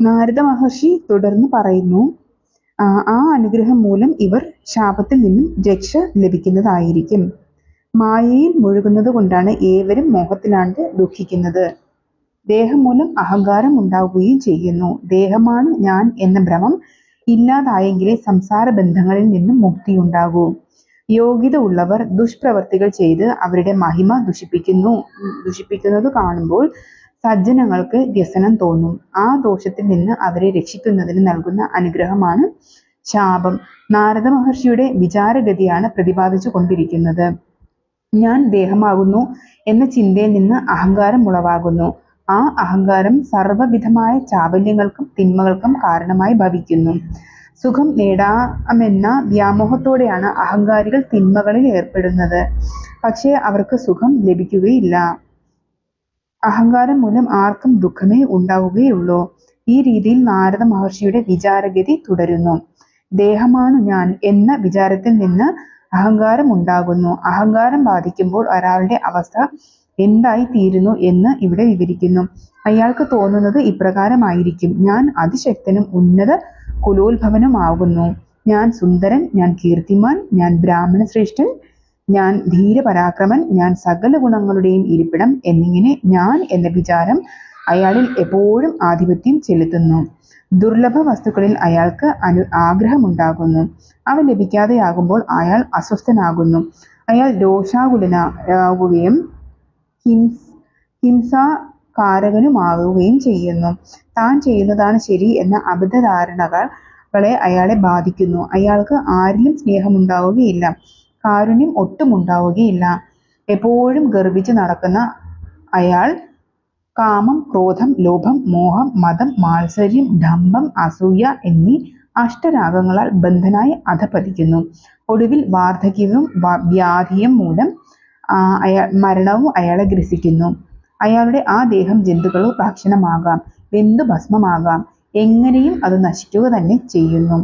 നാരദ മഹർഷി തുടർന്ന് പറയുന്നു ആ അനുഗ്രഹം മൂലം ഇവർ ശാപത്തിൽ നിന്നും രക്ഷ ലഭിക്കുന്നതായിരിക്കും. മായയിൽ മുഴുകുന്നത് കൊണ്ടാണ് ഏവരും മോഹത്തിലാണ്ട് ദുഃഖിക്കുന്നത്. ദേഹം മൂലം അഹങ്കാരം ഉണ്ടാവുകയും ചെയ്യുന്നു. ദേഹമാണ് ഞാൻ എന്ന ഭ്രമം ഇല്ലാതായെങ്കിലേ സംസാര ബന്ധങ്ങളിൽ നിന്നും മുക്തി ഉണ്ടാകൂ. യോഗ്യത ഉള്ളവർ ദുഷ്പ്രവർത്തികൾ ചെയ്ത് അവരുടെ മഹിമ ദുഷിപ്പിക്കുന്നു. ദുഷിപ്പിക്കുന്നത് കാണുമ്പോൾ സജ്ജനങ്ങൾക്ക് വ്യസനം തോന്നും. ആ ദോഷത്തിൽ നിന്ന് അവരെ രക്ഷിക്കുന്നതിന് നൽകുന്ന അനുഗ്രഹമാണ് ശാപം. നാരദ മഹർഷിയുടെ വിചാരഗതിയാണ് പ്രതിപാദിച്ചു കൊണ്ടിരിക്കുന്നത് ഞാൻ ദേഹമാകുന്നു എന്ന ചിന്തയിൽ നിന്ന് അഹങ്കാരം ഉളവാകുന്നു. ആ അഹങ്കാരം സർവവിധമായ ചാബല്യങ്ങൾക്കും തിന്മകൾക്കും കാരണമായി ഭവിക്കുന്നു. സുഖം നേടാമെന്ന വ്യാമോഹത്തോടെയാണ് അഹങ്കാരികൾ തിന്മകളിൽ ഏർപ്പെടുന്നത്. പക്ഷേ അവർക്ക് സുഖം ലഭിക്കുകയില്ല. അഹങ്കാരം മൂലം ആർക്കും ദുഃഖമേ ഉണ്ടാവുകയുള്ളൂ. ഈ രീതിയിൽ നാരദ മഹർഷിയുടെ വിചാരഗതി തുടരുന്നു. ദേഹമാണ് ഞാൻ എന്ന വിചാരത്തിൽ നിന്ന് അഹങ്കാരം ഉണ്ടാകുന്നു. അഹങ്കാരം ബാധിക്കുമ്പോൾ ഒരാളുടെ അവസ്ഥ എന്തായി തീരുന്നു എന്ന് ഇവിടെ വിവരിക്കുന്നു. അയാൾക്ക് തോന്നുന്നത് ഇപ്രകാരമായിരിക്കും. ഞാൻ അതിശക്തനും ഉന്നത കുലോത്ഭവനുമാകുന്നു. ഞാൻ സുന്ദരൻ ഞാൻ കീർത്തിമാൻ ഞാൻ ബ്രാഹ്മണ ശ്രേഷ്ഠൻ ഞാൻ ധീരപരാക്രമൻ ഞാൻ സകല ഗുണങ്ങളുടെയും ഇരിപ്പിടം എന്നിങ്ങനെ ഞാൻ എന്ന വിചാരം അയാളിൽ എപ്പോഴും ആധിപത്യം ചെലുത്തുന്നു. ദുർലഭ വസ്തുക്കളിൽ അയാൾക്ക് അനു ആഗ്രഹമുണ്ടാകുന്നു. അവ ലഭിക്കാതെയാകുമ്പോൾ അയാൾ അസ്വസ്ഥനാകുന്നു. അയാൾ രോഷാകുലനാകുകയും ഹിംസ ഹിംസാകാരകനുമാകുകയും ചെയ്യുന്നു. താൻ ചെയ്യുന്നതാണ് ശരി എന്ന അബദ്ധധാരണകളെ അയാളെ ബാധിക്കുന്നു. അയാൾക്ക് ആരിലും സ്നേഹമുണ്ടാവുകയില്ല. കാരുണ്യം ഒട്ടും ഉണ്ടാവുകയില്ല. എപ്പോഴും ഗർവിച്ച് നടക്കുന്ന അയാൾ കാമം ക്രോധം ലോഭം മോഹം മതം മാത്സര്യം ഡംഭം അസൂയ എന്നീ അഷ്ടരാഗങ്ങളാൽ ബന്ധനായി അധപതിക്കുന്നു. ഒടുവിൽ വാർദ്ധക്യവും വ്യാധിയും മൂലം അയാൾ മരണവും അയാളെ ഗ്രസിക്കുന്നു. അയാളുടെ ആ ദേഹം ജന്തുക്കളോ ഭക്ഷണമാകാം വെന്തു ഭസ്മമാകാം എങ്ങനെയും അത് നശിക്കുക തന്നെ ചെയ്യുന്നു.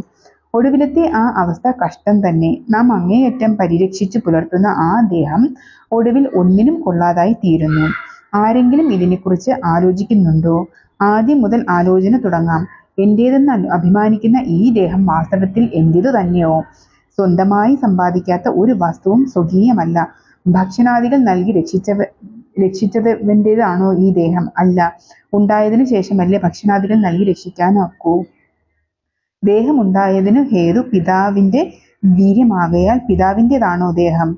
ഒടുവിലത്തെ ആ അവസ്ഥ കഷ്ടം തന്നെ. നാം അങ്ങേയറ്റം പരിരക്ഷിച്ചു പുലർത്തുന്ന ആ ദേഹം ഒടുവിൽ ഒന്നിനും കൊള്ളാതായി തീരുന്നു. ആരെങ്കിലും ഇതിനെക്കുറിച്ച് ആലോചിക്കുന്നുണ്ടോ? ആദ്യം മുതൽ ആലോചന തുടങ്ങാം. എന്റേതെന്ന് അഭിമാനിക്കുന്ന ഈ ദേഹം വാസ്തവത്തിൽ എന്റേതു തന്നെയോ? സ്വന്തമായി സമ്പാദിക്കാത്ത ഒരു വസ്തുവും സ്വകീയമല്ല. ഭക്ഷണാദികൾ നൽകി രക്ഷിച്ചവ രക്ഷിച്ചവന്റേതാണോ ഈ ദേഹം? അല്ല. ഉണ്ടായതിനു ശേഷമല്ലേ ഭക്ഷണാദികൾ നൽകി രക്ഷിക്കാനൊക്കൂ. ദേഹമുണ്ടായതിനു ഹേതു പിതാവിന്റെ വീര്യമാകയാൽ പിതാവിന്റെതാണോ ദേഹം?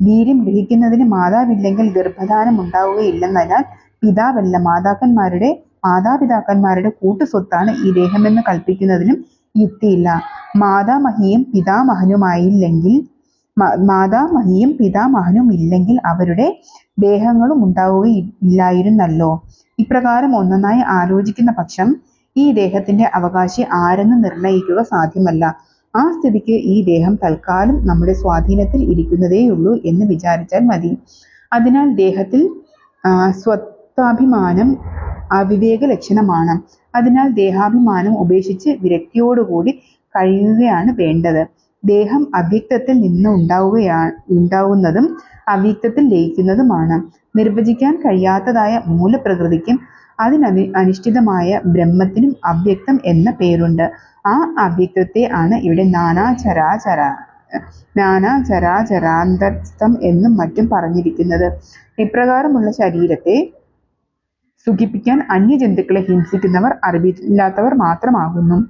വീര്യം ഗ്രഹിക്കുന്നതിന് മാതാവില്ലെങ്കിൽ ഗർഭധാനം ഉണ്ടാവുകയില്ലെന്നതിനാൽ പിതാവല്ല മാതാക്കന്മാരുടെ മാതാപിതാക്കന്മാരുടെ കൂട്ടുസ്വത്താണ് ഈ ദേഹമെന്ന് കൽപ്പിക്കുന്നതിനും യുക്തിയില്ല. മാതാമഹിയും പിതാമഹനുമായില്ലെങ്കിൽ മാതാമഹിയും പിതാമഹനും ഇല്ലെങ്കിൽ അവരുടെ ദേഹങ്ങളും ഉണ്ടാവുകയില്ലായിരുന്നല്ലോ ഇപ്രകാരം ഒന്നൊന്നായി ആലോചിക്കുന്ന പക്ഷം ഈ ദേഹത്തിന്റെ അവകാശി ആരെന്ന് നിർണയിക്കുക സാധ്യമല്ല. ആ സ്ഥിതിക്ക് ഈ ദേഹം തൽക്കാലം നമ്മുടെ സ്വാധീനത്തിൽ ഇരിക്കുന്നതേയുള്ളൂ എന്ന് വിചാരിച്ചാൽ മതി. അതിനാൽ ദേഹത്തിൽ സ്വത്താഭിമാനം അവിവേക ലക്ഷണമാണ് അതിനാൽ ദേഹാഭിമാനം ഉപേക്ഷിച്ച് വിരക്തിയോടുകൂടി കഴിയുകയാണ് വേണ്ടത്. ദേഹം അവ്യക്തത്തിൽ നിന്ന് ഉണ്ടാവുകയാണ് ഉണ്ടാവുന്നതും അവ്യക്തത്തിൽ ലയിക്കുന്നതുമാണ്. നിർവചിക്കാൻ കഴിയാത്തതായ മൂലപ്രകൃതിക്കും അതിനതി അനിഷ്ഠിതമായ ബ്രഹ്മത്തിനും അവ്യക്തം എന്ന പേരുണ്ട്. ആ അവ്യക്തത്തെ ആണ് ഇവിടെ നാനാചരാചര നാനാചരാചരാന്തസ്ഥം എന്നും മറ്റും പറഞ്ഞിരിക്കുന്നത്. ഇപ്രകാരമുള്ള ശരീരത്തെ സുഖിപ്പിക്കാൻ അന്യജന്തുക്കളെ ഹിംസിക്കുന്നവർ അറിവില്ലാത്തവർ മാത്രമാകുന്നു.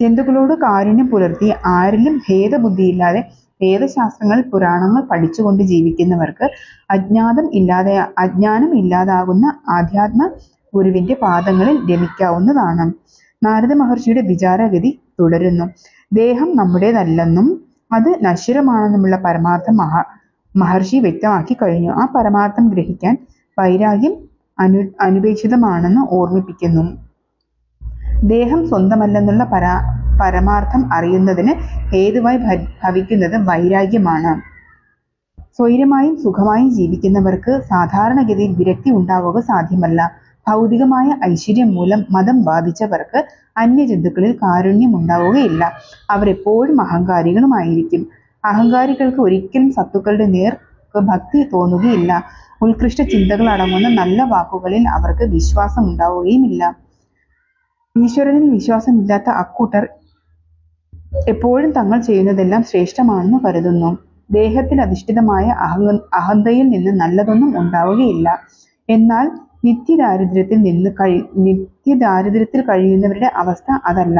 ജന്തുക്കളോട് കാരുണ്യം പുലർത്തി ആരിലും ഭേദബുദ്ധിയില്ലാതെ വേദശാസ്ത്രങ്ങൾ പുരാണങ്ങൾ പഠിച്ചുകൊണ്ട് ജീവിക്കുന്നവർക്ക് അജ്ഞാതം ഇല്ലാതെ അജ്ഞാനം ഇല്ലാതാകുന്ന ആധ്യാത്മ ഗുരുവിന്റെ പാദങ്ങളിൽ രമിക്കാവുന്നതാണ് നാരദ മഹർഷിയുടെ വിചാരഗതി തുടരുന്നു. ദേഹം നമ്മുടേതല്ലെന്നും അത് നശ്വരമാണെന്നുമുള്ള പരമാർത്ഥം മഹ മഹർഷി വ്യക്തമാക്കി കഴിഞ്ഞു. ആ പരമാർത്ഥം ഗ്രഹിക്കാൻ വൈരാഗ്യം അനു അനുപേക്ഷിതമാണെന്ന് ഓർമ്മിപ്പിക്കുന്നു. ദേഹം സ്വന്തമല്ലെന്നുള്ള പരാ പരമാർത്ഥം അറിയുന്നതിന് ഹേതുവായി ഭവിക്കുന്നത് വൈരാഗ്യമാണ്. സ്വൈരമായും സുഖമായും ജീവിക്കുന്നവർക്ക് സാധാരണഗതിയിൽ വിരക്തി ഉണ്ടാവുക സാധ്യമല്ല. ഭൗതികമായ ഐശ്വര്യം മൂലം മതം ബാധിച്ചവർക്ക് അന്യജന്തുക്കളിൽ കാരുണ്യം ഉണ്ടാവുകയില്ല. അവർ എപ്പോഴും അഹങ്കാരികളുമായിരിക്കും. അഹങ്കാരികൾക്ക് ഒരിക്കലും സത്തുക്കളുടെ നേർക്ക് ഭക്തി തോന്നുകയില്ല. ഉത്കൃഷ്ട ചിന്തകൾ അടങ്ങുന്ന നല്ല വാക്കുകളിൽ അവർക്ക് വിശ്വാസം ഉണ്ടാവുകയുമില്ല. ഈശ്വരനിൽ വിശ്വാസമില്ലാത്ത അക്കൂട്ടർ എപ്പോഴും തങ്ങൾ ചെയ്യുന്നതെല്ലാം ശ്രേഷ്ഠമാണെന്ന് കരുതുന്നു. ദേഹത്തിൽ അധിഷ്ഠിതമായ അഹങ്ക അഹന്തയിൽ നിന്ന് നല്ലതൊന്നും ഉണ്ടാവുകയില്ല. എന്നാൽ നിത്യദാരിദ്ര്യത്തിൽ നിന്ന് കഴി നിത്യദാരിദ്ര്യത്തിൽ കഴിയുന്നവരുടെ അവസ്ഥ അതല്ല.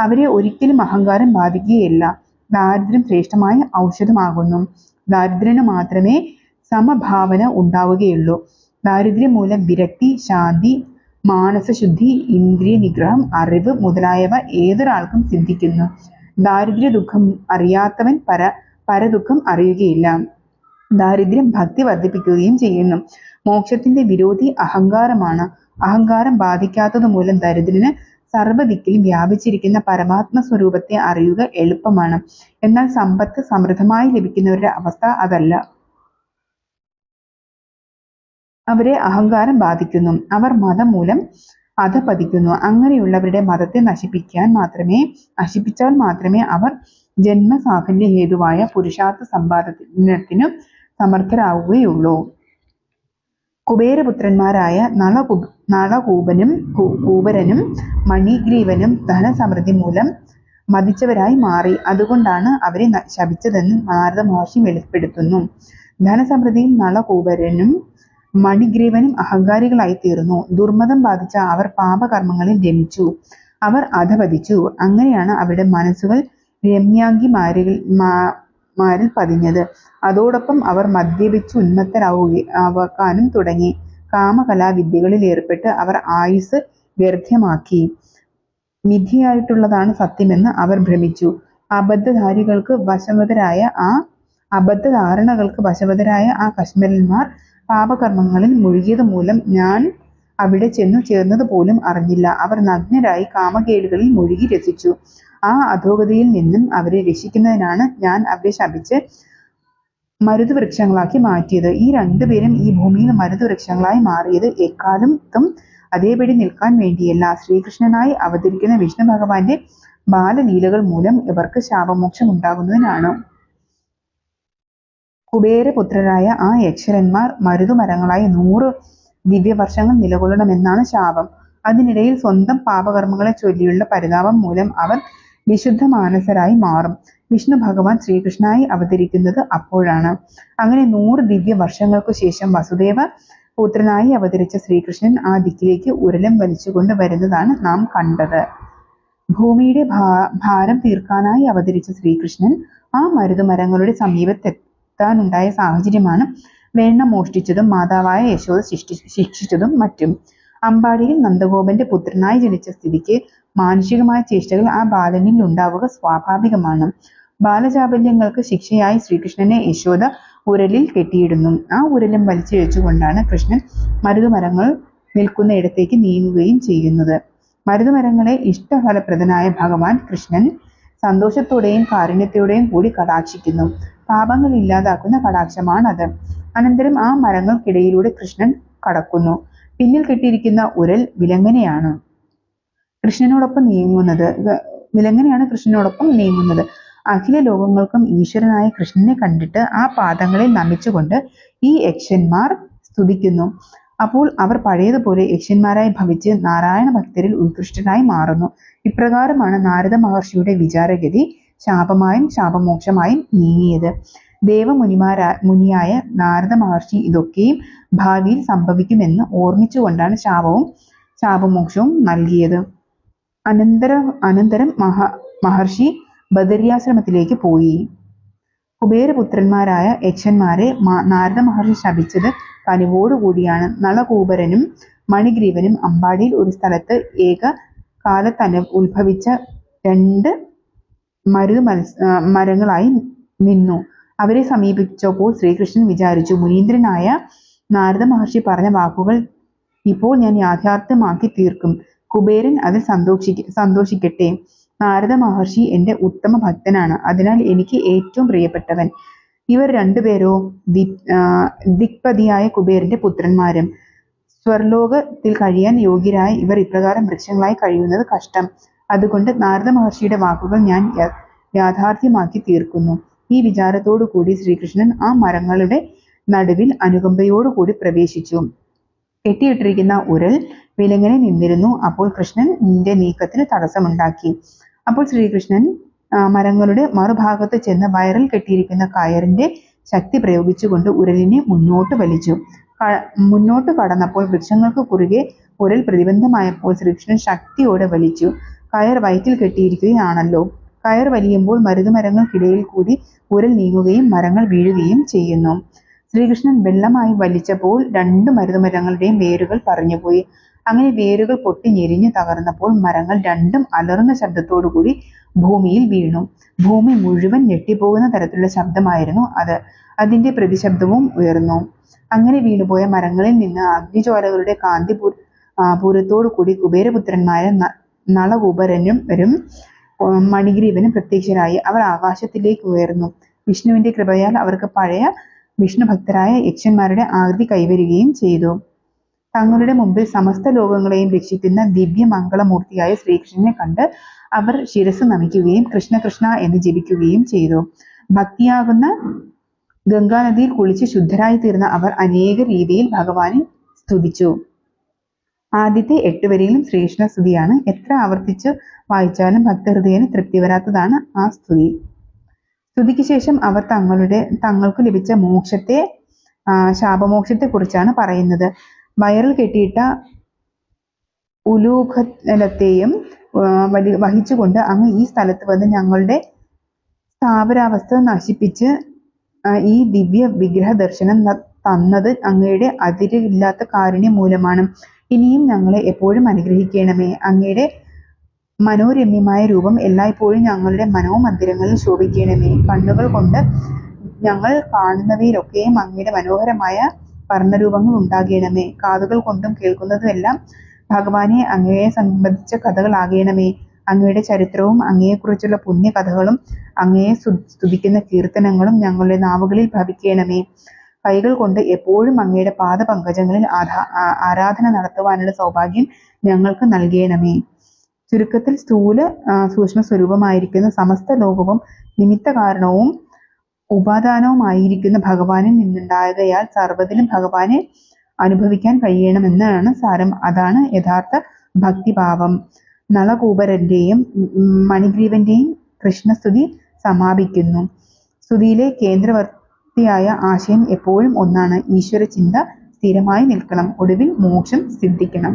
അവരെ ഒരിക്കലും അഹങ്കാരം ബാധിക്കുകയില്ല. ദാരിദ്ര്യം ശ്രേഷ്ഠമായ ഔഷധമാകുന്നു. ദാരിദ്ര്യന് മാത്രമേ സമഭാവന ഉണ്ടാവുകയുള്ളൂ. ദാരിദ്ര്യം മൂലം വിരക്തി ശാന്തി മാനസശുദ്ധി ഇന്ദ്രിയ നിഗ്രഹം അറിവ് മുതലായവ ഏതൊരാൾക്കും സിദ്ധിക്കുന്നു. ദാരിദ്ര്യ ദുഃഖം അറിയാത്തവൻ പര പരദുഃഖം അറിയുകയില്ല. ദാരിദ്ര്യം ഭക്തി വർദ്ധിപ്പിക്കുകയും ചെയ്യുന്നു. മോക്ഷത്തിന്റെ വിരോധി അഹങ്കാരമാണ്. അഹങ്കാരം ബാധിക്കാത്തത് മൂലം ദരിദ്രന് സർവദിക്കിലും വ്യാപിച്ചിരിക്കുന്ന പരമാത്മ സ്വരൂപത്തെ അറിയുക എളുപ്പമാണ്. എന്നാൽ സമ്പത്ത് സമൃദ്ധമായി ലഭിക്കുന്നവരുടെ അവസ്ഥ അതല്ല. അവരെ അഹങ്കാരം ബാധിക്കുന്നു. അവർ മതം മൂലം അധപതിക്കുന്നു അങ്ങനെയുള്ളവരുടെ മതത്തെ നശിപ്പിക്കാൻ മാത്രമേ നശിപ്പിച്ചാൽ മാത്രമേ അവർ ജന്മസാഫല്യ ഹേതുവായ പുരുഷാർത്ഥ സമ്പാദനത്തിനും സമർത്ഥരാകുകയുള്ളൂ കുബേരപുത്രന്മാരായ നളകു നളകൂപനും കൂപരനും മണിഗ്രീവനും ധനസമൃദ്ധി മൂലം മതിച്ചവരായി മാറി. അതുകൊണ്ടാണ് അവരെ ശപിച്ചതെന്ന് നാരദ മഹർഷി വെളിപ്പെടുത്തുന്നു. ധനസമൃദ്ധിയും നളകൂപരനും മണിഗ്രീവനും അഹങ്കാരികളായി തീർന്നു ദുർമതം ബാധിച്ച അവർ പാപകർമ്മങ്ങളിൽ രമിച്ചു. അവർ അധപതിച്ചു. അങ്ങനെയാണ് അവരുടെ മനസ്സുകൾ രമ്യാങ്കിമാരിൽ മാരിൽ പതിഞ്ഞത്. അതോടൊപ്പം അവർ മദ്യപിച്ച് ഉന്മത്തരാവുകയാവാനും തുടങ്ങി. കാമകലാവിദ്യകളിൽ ഏർപ്പെട്ട് അവർ ആയുസ് വ്യർത്ഥമാക്കി മിഥിയായിട്ടുള്ളതാണ് സത്യമെന്ന് അവർ ഭ്രമിച്ചു. അബദ്ധധാരികൾക്ക് വശവതരായ ആ അബദ്ധധാരണകൾക്ക് വശവതരായ ആ കശ്മലന്മാർ പാപകർമ്മങ്ങളിൽ മുഴുകിയത് മൂലം ഞാൻ അവിടെ ചെന്നു ചേർന്നത് പോലും അറിഞ്ഞില്ല. അവർ നഗ്നരായി കാമകേടുകളിൽ മുഴുകി രസിച്ചു. ആ അധോഗതിയിൽ നിന്നും അവരെ രക്ഷിക്കുന്നതിനാണ് ഞാൻ അവരെ ശപിച്ച് മരുതുവൃക്ഷങ്ങളാക്കി മാറ്റിയത്. ഈ രണ്ടുപേരും ഈ ഭൂമിയിൽ മരുതുവൃക്ഷങ്ങളായി മാറിയത് എക്കാലത്തും അതേപടി നിൽക്കാൻ വേണ്ടിയല്ല. ശ്രീകൃഷ്ണനായി അവതരിക്കുന്ന വിഷ്ണു ഭഗവാന്റെ ബാലലീലകൾ മൂലം ഇവർക്ക് ശാപമോക്ഷം ഉണ്ടാകുന്നതിനാണ്. കുബേരപുത്രരായ ആ യക്ഷരന്മാർ മരുതുമരങ്ങളായി നൂറ് ദിവ്യവർഷങ്ങൾ നിലകൊള്ളണമെന്നാണ് ശാപം. അതിനിടയിൽ സ്വന്തം പാപകർമ്മങ്ങളെ ചൊല്ലിയുള്ള പരിതാപം മൂലം അവർ വിശുദ്ധ മാനസരായി മാറും. വിഷ്ണു ഭഗവാൻ ശ്രീകൃഷ്ണനായി അവതരിക്കുന്നത് അപ്പോഴാണ്. അങ്ങനെ നൂറ് ദിവ്യ വർഷങ്ങൾക്കു ശേഷം വസുദേവ പുത്രനായി അവതരിച്ച ശ്രീകൃഷ്ണൻ ആ ദിക്കിലേക്ക് ഉരലം വലിച്ചുകൊണ്ട് വരുന്നതാണ് നാം കണ്ടത്. ഭൂമിയുടെ ഭാരം തീർക്കാനായി അവതരിച്ച ശ്രീകൃഷ്ണൻ ആ മരുതുമരങ്ങളുടെ സമീപത്തെത്താനുണ്ടായ സാഹചര്യമാണ് വേണ്ണ മോഷ്ടിച്ചതും മാതാവായ യശോദ ശിക്ഷിച്ചതും മറ്റും. അമ്പാടിയിൽ നന്ദഗോപന്റെ പുത്രനായി ജനിച്ച സ്ഥിതിക്ക് മാനുഷികമായ ചേഷ്ടകൾ ആ ബാലനിൽ ഉണ്ടാവുക സ്വാഭാവികമാണ്. ബാലചാബല്യങ്ങൾക്ക് ശിക്ഷയായി ശ്രീകൃഷ്ണനെ യശോദ ഉരലിൽ കെട്ടിയിടുന്നു. ആ ഉരലും വലിച്ചിഴച്ചുകൊണ്ടാണ് കൃഷ്ണൻ മരുതുമരങ്ങൾ നിൽക്കുന്ന ഇടത്തേക്ക് നീങ്ങുകയും ചെയ്യുന്നത്. മരുതുമരങ്ങളെ ഇഷ്ടഫലപ്രദനായ ഭഗവാൻ കൃഷ്ണൻ സന്തോഷത്തോടെയും കാരുണ്യത്തോടെയും കൂടി കടാക്ഷിക്കുന്നു. പാപങ്ങൾ ഇല്ലാതാക്കുന്ന അത് അനന്തരം ആ മരങ്ങൾക്കിടയിലൂടെ കൃഷ്ണൻ കടക്കുന്നു. പിന്നിൽ കെട്ടിയിരിക്കുന്ന ഉരൽ വിലങ്ങനെയാണ്. കൃഷ്ണനോടൊപ്പം നീങ്ങുന്നത് വിലങ്ങനെയാണ് കൃഷ്ണനോടൊപ്പം നീങ്ങുന്നത്. അഖില ലോകങ്ങൾക്കും ഈശ്വരനായ കൃഷ്ണനെ കണ്ടിട്ട് ആ പാദങ്ങളിൽ നമിച്ചുകൊണ്ട് ഈ യക്ഷന്മാർ സ്തുതിക്കുന്നു. അപ്പോൾ അവർ പഴയതുപോലെ യക്ഷന്മാരായി ഭവിച്ച് നാരായണ ഭക്തരിൽ ഉത്കൃഷ്ടനായി മാറുന്നു. ഇപ്രകാരമാണ് നാരദ മഹർഷിയുടെ വിചാരഗതി. ശാപമായും ശാപമോക്ഷമായും നീങ്ങിയത്. ദേവമുനിമാരാ മുനിയായ നാരദ മഹർഷി ഇതൊക്കെയും ഭാവിയിൽ സംഭവിക്കുമെന്ന് ഓർമ്മിച്ചുകൊണ്ടാണ് ശാപവും ശാപമോക്ഷവും നൽകിയത്. അനന്തര അനന്തരം മഹ മഹർഷി ബദര്യാശ്രമത്തിലേക്ക് പോയി. കുബേരപുത്രന്മാരായ യക്ഷന്മാരെ നാരദ മഹർഷി ശപിച്ചത് കനിവോടുകൂടിയാണ്. നളകൂപരനും മണിഗ്രീവനും അമ്പാടിയിൽ ഒരു സ്ഥലത്ത് ഏക കാലത്തന ഉത്ഭവിച്ച രണ്ട് മരുത് മരങ്ങളായി നിന്നു. അവരെ സമീപിച്ചപ്പോൾ ശ്രീകൃഷ്ണൻ വിചാരിച്ചു മുനീന്ദ്രനായ നാരദ മഹർഷി പറഞ്ഞ വാക്കുകൾ ഇപ്പോൾ ഞാൻ യാഥാർത്ഥ്യമാക്കി തീർക്കും. കുബേരൻ അതിൽ സന്തോഷിക്ക സന്തോഷിക്കട്ടെ. നാരദ മഹർഷി എന്റെ ഉത്തമ ഭക്തനാണ്. അതിനാൽ എനിക്ക് ഏറ്റവും പ്രിയപ്പെട്ടവൻ. ഇവർ രണ്ടുപേരോ ദി ദിക്പതിയായ കുബേരന്റെ പുത്രന്മാരും. സ്വർലോകത്തിൽ കഴിയാൻ യോഗ്യരായ ഇവർ ഇപ്രകാരം വൃക്ഷങ്ങളായി കഴിയുന്നത് കഷ്ടം. അതുകൊണ്ട് നാരദ മഹർഷിയുടെ വാക്കുകൾ ഞാൻ യാഥാർത്ഥ്യമാക്കി തീർക്കുന്നു. ഈ വിചാരത്തോടു കൂടി ശ്രീകൃഷ്ണൻ ആ മരങ്ങളുടെ നടുവിൽ അനുകമ്പയോടുകൂടി പ്രവേശിച്ചു. കെട്ടിയിട്ടിരിക്കുന്ന ഉരൽ വിലങ്ങനെ നിന്നിരുന്നു. അപ്പോൾ കൃഷ്ണൻ നിന്റെ നീക്കത്തിന് തടസ്സമുണ്ടാക്കി. അപ്പോൾ ശ്രീകൃഷ്ണൻ മരങ്ങളുടെ മറുഭാഗത്ത് ചെന്ന് വയറിൽ കെട്ടിയിരിക്കുന്ന കയറിന്റെ ശക്തി പ്രയോഗിച്ചുകൊണ്ട് ഉരലിനെ മുന്നോട്ട് വലിച്ചു. മുന്നോട്ട് കടന്നപ്പോൾ വൃക്ഷങ്ങൾക്ക് കുറുകെ ഉരൽ പ്രതിബന്ധമായപ്പോൾ ശ്രീകൃഷ്ണൻ ശക്തിയോടെ വലിച്ചു. കയർ വയറ്റിൽ കെട്ടിയിരിക്കുകയാണല്ലോ. കയർ വലിയുമ്പോൾ മരുതുമരങ്ങൾക്കിടയിൽ കൂടി ഉരൽ നീങ്ങുകയും മരങ്ങൾ വീഴുകയും ചെയ്യുന്നു. ശ്രീകൃഷ്ണൻ വെള്ളമായി വലിച്ചപ്പോൾ രണ്ട് മരുതുമരങ്ങളുടെയും വേരുകൾ പറഞ്ഞുപോയി. അങ്ങനെ വേരുകൾ പൊട്ടി ഞെരിഞ്ഞു തകർന്നപ്പോൾ മരങ്ങൾ രണ്ടും അലറുന്ന ശബ്ദത്തോടുകൂടി ഭൂമിയിൽ വീണു. ഭൂമി മുഴുവൻ ഞെട്ടിപ്പോകുന്ന തരത്തിലുള്ള ശബ്ദമായിരുന്നു അത്. അതിന്റെ പ്രതിശബ്ദവും ഉയർന്നു. അങ്ങനെ വീണുപോയ മരങ്ങളിൽ നിന്ന് അഗ്നിജ്വാലകളുടെ കാന്തി പൂരത്തോടു കൂടി കുബേരപുത്രന്മാരെ നളകൂപരനും വരും. മണിഗ്രീവനും പ്രത്യക്ഷരായി. അവർ ആകാശത്തിലേക്ക് ഉയർന്നു. വിഷ്ണുവിന്റെ കൃപയാൽ അവർക്ക് പഴയ വിഷ്ണു ഭക്തരായ യക്ഷന്മാരുടെ ആകൃതി കൈവരികയും ചെയ്തു. തങ്ങളുടെ മുമ്പിൽ സമസ്ത ലോകങ്ങളെയും രക്ഷിക്കുന്ന ദിവ്യ മംഗളമൂർത്തിയായ ശ്രീകൃഷ്ണനെ കണ്ട് അവർ ശിരസ് നമിക്കുകയും കൃഷ്ണ കൃഷ്ണ എന്ന് ജപിക്കുകയും ചെയ്തു. ഭക്തിയാകുന്ന ഗംഗാനദിയിൽ കുളിച്ച് ശുദ്ധരായി തീർന്ന അവർ അനേക രീതിയിൽ ഭഗവാനെ സ്തുതിച്ചു. ആദ്യത്തെ എട്ട് വരിയിലും ശ്രീകൃഷ്ണ സ്തുതിയാണ്. എത്ര ആവർത്തിച്ച് വായിച്ചാലും ഭക്തഹൃദയന് തൃപ്തി വരാത്തതാണ് ആ സ്തുതി. സ്തുതിക്ക് ശേഷം അവർ തങ്ങളുടെ തങ്ങൾക്ക് ലഭിച്ച മോക്ഷത്തെ ആ, ശാപമോക്ഷത്തെ കുറിച്ചാണ് പറയുന്നത്. വയറിൽ കെട്ടിയിട്ട ഉലൂഖലത്തെയും വഹിച്ചുകൊണ്ട് അങ്ങ് ഈ സ്ഥലത്ത് വന്ന് ഞങ്ങളുടെ സ്ഥാപരാവസ്ഥ നശിപ്പിച്ച് ഈ ദിവ്യ വിഗ്രഹ ദർശനം തന്നത് അങ്ങയുടെ അതിരില്ലാത്ത കാരുണ്യം മൂലമാണ്. ഇനിയും ഞങ്ങളെ എപ്പോഴും അനുഗ്രഹിക്കണമേ. അങ്ങയുടെ മനോരമ്യമായ രൂപം എല്ലായ്പ്പോഴും ഞങ്ങളുടെ മനോമന്ദിരങ്ങളിൽ ശോഭിക്കണമേ. കണ്ണുകൾ കൊണ്ട് ഞങ്ങൾ കാണുന്നവയിലൊക്കെയും അങ്ങയുടെ മനോഹരമായ വർണരൂപങ്ങൾ ഉണ്ടാകണമേ. കാതുകൾ കൊണ്ടും കേൾക്കുന്നതുമെല്ലാം ഭഗവാനെ അങ്ങയെ സംബന്ധിച്ച കഥകളാകണമേ. അങ്ങയുടെ ചരിത്രവും അങ്ങയെക്കുറിച്ചുള്ള പുണ്യകഥകളും അങ്ങയെ സ്തുതിക്കുന്ന കീർത്തനങ്ങളും ഞങ്ങളുടെ നാവുകളിൽ ഭവിക്കണമേ. കൈകൾ കൊണ്ട് എപ്പോഴും അങ്ങയുടെ പാദപങ്കജങ്ങളിൽ ആരാധന നടത്തുവാനുള്ള സൗഭാഗ്യം ഞങ്ങൾക്ക് നൽകിയണമേ ചുരുക്കത്തിൽ സ്ഥൂല സൂക്ഷ്മ സ്വരൂപമായിരിക്കുന്ന സമസ്ത ലോകവും നിമിത്ത കാരണവും ഉപാദാനവുമായിരിക്കുന്ന ഭഗവാനിൽ നിന്നുണ്ടായകയാൽ സർവതിലും ഭഗവാനെ അനുഭവിക്കാൻ കഴിയണമെന്നാണ് സാരം. അതാണ് യഥാർത്ഥ ഭക്തിഭാവം. നളകൂപരന്റെയും മണിഗ്രീവന്റെയും കൃഷ്ണസ്തുതി സമാപിക്കുന്നു. സ്തുതിയിലെ കേന്ദ്രവർത്തിയായ ആശയം എപ്പോഴും ഒന്നാണ്. ഈശ്വര ചിന്ത സ്ഥിരമായി നിൽക്കണം. ഒടുവിൽ മോക്ഷം സിദ്ധിക്കണം.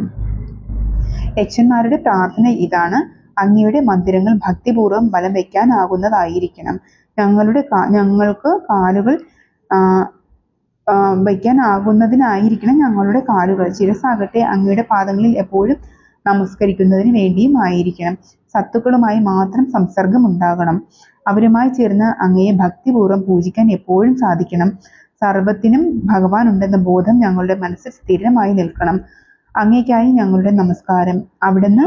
യക്ഷന്മാരുടെ പ്രാർത്ഥന ഇതാണ്. അങ്ങയുടെ മന്ദിരങ്ങൾ ഭക്തിപൂർവം ബലം വയ്ക്കാനാകുന്നതായിരിക്കണം. ഞങ്ങളുടെ ഞങ്ങൾക്ക് കാലുകൾ വയ്ക്കാനാകുന്നതിനായിരിക്കണം ഞങ്ങളുടെ കാലുകൾ. ശിരസാകട്ടെ അങ്ങയുടെ പാദങ്ങളിൽ എപ്പോഴും നമസ്കരിക്കുന്നതിന് വേണ്ടിയും ആയിരിക്കണം സത്തുക്കളുമായി മാത്രം സംസർഗം ഉണ്ടാകണം അവരുമായി ചേർന്ന് അങ്ങയെ ഭക്തിപൂർവം പൂജിക്കാൻ എപ്പോഴും സാധിക്കണം. സർവത്തിനും ഭഗവാൻ ഉണ്ടെന്ന ബോധം ഞങ്ങളുടെ മനസ്സിൽ സ്ഥിരമായി നിൽക്കണം. അങ്ങേക്കായി ഞങ്ങളുടെ നമസ്കാരം. അവിടുന്ന്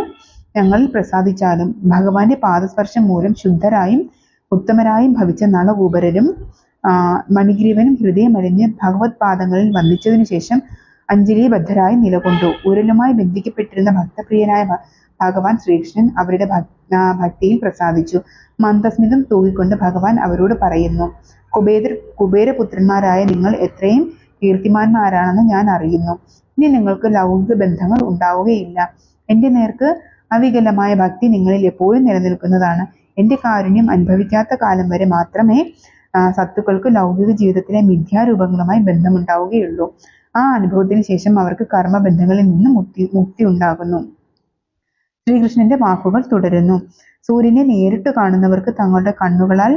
ഞങ്ങൾ പ്രസാദിച്ചാലും ഭഗവാന്റെ പാദസ്പർശം മൂലം ശുദ്ധരായും ഉത്തമരായും ഭവിച്ച നളകൂപരരും മണിഗ്രീവനും ഹൃദയമലിഞ്ഞ് ഭഗവത് പാദങ്ങളിൽ വന്ദിച്ചതിനു ശേഷം അഞ്ജലിബദ്ധരായി നിലകൊണ്ടു. ഉരലുമായി ബന്ധിക്കപ്പെട്ടിരുന്ന ഭക്തപ്രിയനായ ഭഗവാൻ ശ്രീകൃഷ്ണൻ അവരുടെ ഭക്തിയിൽ പ്രസാദിച്ചു. മന്ദസ്മിതം തൂകിക്കൊണ്ട് ഭഗവാൻ അവരോട് പറയുന്നു കുബേര കുബേരപുത്രന്മാരായ നിങ്ങൾ എത്രയും കീർത്തിമാന്മാരാണെന്ന് ഞാൻ അറിയുന്നു. ഇനി നിങ്ങൾക്ക് ലൗകിക ബന്ധങ്ങൾ ഉണ്ടാവുകയില്ല. എന്റെ നേർക്ക് അവികലമായ ഭക്തി നിങ്ങളിൽ എപ്പോഴും നിലനിൽക്കുന്നതാണ്. എന്റെ കാരുണ്യം അനുഭവിക്കാത്ത കാലം വരെ മാത്രമേ സത്തുക്കൾക്ക് ലൗകിക ജീവിതത്തിലെ മിഥ്യാരൂപങ്ങളുമായി ബന്ധമുണ്ടാവുകയുള്ളൂ. ആ അനുഭവത്തിന് ശേഷം അവർക്ക് കർമ്മബന്ധങ്ങളിൽ നിന്ന് മുക്തി മുക്തി ഉണ്ടാകുന്നു. ശ്രീകൃഷ്ണന്റെ വാക്കുകൾ തുടരുന്നു. സൂര്യനെ നേരിട്ട് കാണുന്നവർക്ക് തങ്ങളുടെ കണ്ണുകളാൽ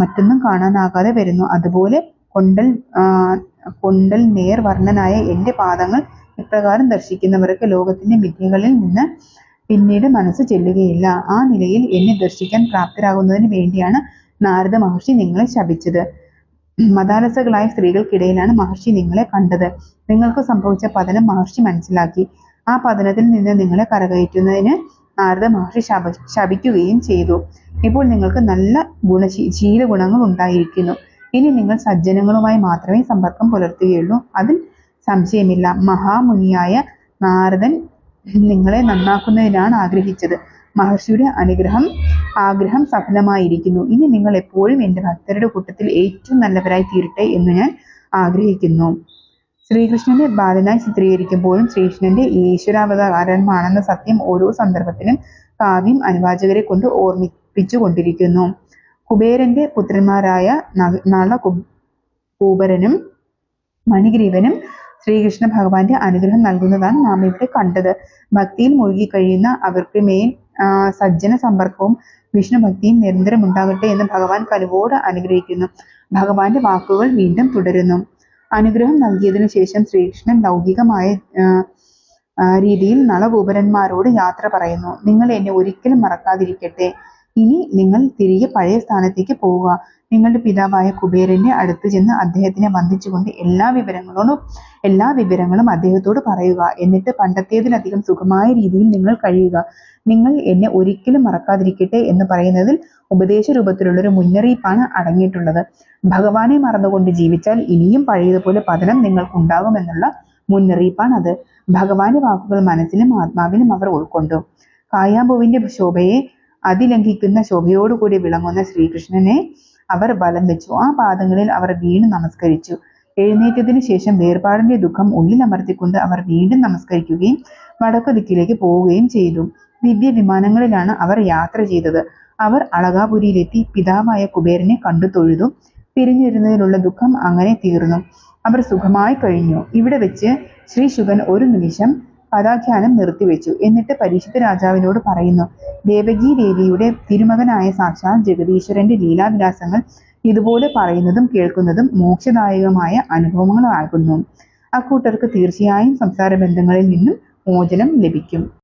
മറ്റൊന്നും കാണാനാകാതെ വരുന്നു. അതുപോലെ കൊണ്ടൽ കൊണ്ടൽ നേർ വർണനായ എന്റെ പാദങ്ങൾ ഇപ്രകാരം ദർശിക്കുന്നവർക്ക് ലോകത്തിന്റെ മിഥ്യകളിൽ നിന്ന് പിന്നീട് മനസ്സ് ചെല്ലുകയില്ല. ആ നിലയിൽ എന്നെ ദർശിക്കാൻ പ്രാപ്തരാകുന്നതിന് വേണ്ടിയാണ് നാരദ മഹർഷി നിങ്ങളെ ശപിച്ചത്. മതാലസകളായ സ്ത്രീകൾക്കിടയിലാണ് മഹർഷി നിങ്ങളെ കണ്ടത്. നിങ്ങൾക്ക് സംഭവിച്ച പതനം മഹർഷി മനസ്സിലാക്കി. ആ പതനത്തിൽ നിന്ന് നിങ്ങളെ കരകയറ്റുന്നതിന് നാരദ മഹർഷി ശപ ശപിക്കുകയും ചെയ്തു. ഇപ്പോൾ നിങ്ങൾക്ക് നല്ല ഗുണ ഗുണശീ ശീലഗുണങ്ങൾ ഉണ്ടായിരിക്കുന്നു. ഇനി നിങ്ങൾ സജ്ജനങ്ങളുമായി മാത്രമേ സമ്പർക്കം പുലർത്തുകയുള്ളൂ. അതിൽ സംശയമില്ല. മഹാമുനിയായ നാരദൻ നിങ്ങളെ നന്നാക്കുന്നതിനാണ് ആഗ്രഹിച്ചത്. മഹർഷിയുടെ അനുഗ്രഹം ആഗ്രഹം സഫലമായിരിക്കുന്നു. ഇനി നിങ്ങൾ എപ്പോഴും എന്റെ ഭക്തരുടെ കൂട്ടത്തിൽ ഏറ്റവും നല്ലവരായി തീരട്ടെ എന്ന് ഞാൻ ആഗ്രഹിക്കുന്നു. ശ്രീകൃഷ്ണനെ ബാലനായി ചിത്രീകരിക്കുമ്പോഴും ശ്രീകൃഷ്ണന്റെ ഈശ്വരാവതാരമാണെന്ന സത്യം ഓരോ സന്ദർഭത്തിലും കാവ്യം അനുവാചകരെ കൊണ്ട് ഓർമ്മിപ്പിച്ചുകൊണ്ടിരിക്കുന്നു. കുബേരന്റെ പുത്രന്മാരായ നള കൂബരനും മണിഗ്രീവനും ശ്രീകൃഷ്ണ ഭഗവാന്റെ അനുഗ്രഹം നൽകുന്നതാണ് നാം ഇവിടെ കണ്ടത്. ഭക്തിയിൽ മുഴുകി കഴിയുന്ന അവർക്ക് മേൽ സജ്ജന സമ്പർക്കവും വിഷ്ണുഭക്തിയും നിരന്തരമുണ്ടാകട്ടെ എന്ന് ഭഗവാൻ കരുവോട് അനുഗ്രഹിക്കുന്നു. ഭഗവാന്റെ വാക്കുകൾ വീണ്ടും തുടരുന്നു. അനുഗ്രഹം നൽകിയതിനു ശേഷം ശ്രീകൃഷ്ണൻ ലൗകികമായ രീതിയിൽ നളഗോപുരന്മാരോട് യാത്ര പറയുന്നു. നിങ്ങൾ എന്നെ ഒരിക്കലും മറക്കാതിരിക്കട്ടെ. ഇനി നിങ്ങൾ തിരികെ പഴയ സ്ഥാനത്തേക്ക് പോവുക. നിങ്ങളുടെ പിതാവായ കുബേരന്റെ അടുത്ത് ചെന്ന് അദ്ദേഹത്തിനെ വന്ദിച്ചുകൊണ്ട് എല്ലാ വിവരങ്ങളോടും എല്ലാ വിവരങ്ങളും അദ്ദേഹത്തോട് പറയുക. എന്നിട്ട് പണ്ടത്തേതിലധികം സുഖമായ രീതിയിൽ നിങ്ങൾ കഴിയുക. നിങ്ങൾ എന്നെ ഒരിക്കലും മറക്കാതിരിക്കട്ടെ എന്ന് പറയുന്നതിൽ ഉപദേശ രൂപത്തിലുള്ള ഒരു മുന്നറിയിപ്പാണ് അടങ്ങിയിട്ടുള്ളത്. ഭഗവാനെ മറന്നുകൊണ്ട് ജീവിച്ചാൽ ഇനിയും പഴയതുപോലെ പതനം നിങ്ങൾക്കുണ്ടാകുമെന്നുള്ള അത് ഭഗവാന്റെ വാക്കുകൾ മനസ്സിലും ആത്മാവിലും അവർ ഉൾക്കൊണ്ടു. കായാബുവിന്റെ ശോഭയെ അതിലംഘിക്കുന്ന ശോഭയോടുകൂടി വിളങ്ങുന്ന ശ്രീകൃഷ്ണനെ അവർ വലം വെച്ചു. ആ പാദങ്ങളിൽ അവർ വീണു നമസ്കരിച്ചു. എഴുന്നേറ്റതിനു ശേഷം വേർപാടിന്റെ ദുഃഖം ഉള്ളിലമർത്തിക്കൊണ്ട് അവർ വീണ്ടും നമസ്കരിക്കുകയും വടക്കു ദിക്കിലേക്ക് പോവുകയും ചെയ്തു. ദിവ്യ വിമാനങ്ങളിലാണ് അവർ യാത്ര ചെയ്തത്. അവർ അളകാപുരിയിലെത്തി പിതാവായ കുബേരനെ കണ്ടു തൊഴുതു. പിരിഞ്ഞിരുന്നതിലുള്ള ദുഃഖം അങ്ങനെ തീർന്നു. അവർ സുഖമായി കഴിഞ്ഞു. ഇവിടെ വെച്ച് ശ്രീ ശുഗൻ ഒരു നിമിഷം കഥാഖ്യാനം നിർത്തിവെച്ചു. എന്നിട്ട് പരീക്ഷിത് രാജാവിനോട് പറയുന്നു. ദേവകി ദേവിയുടെ തിരുമകനായ സാക്ഷാൽ ജഗദീശ്വരന്റെ ലീലാവിലാസങ്ങൾ ഇതുപോലെ പറയുന്നതും കേൾക്കുന്നതും മോക്ഷദായകമായ അനുഭവങ്ങളാകുന്നു. അക്കൂട്ടർക്ക് തീർച്ചയായും സംസാര ബന്ധങ്ങളിൽ നിന്നും മോചനം ലഭിക്കും.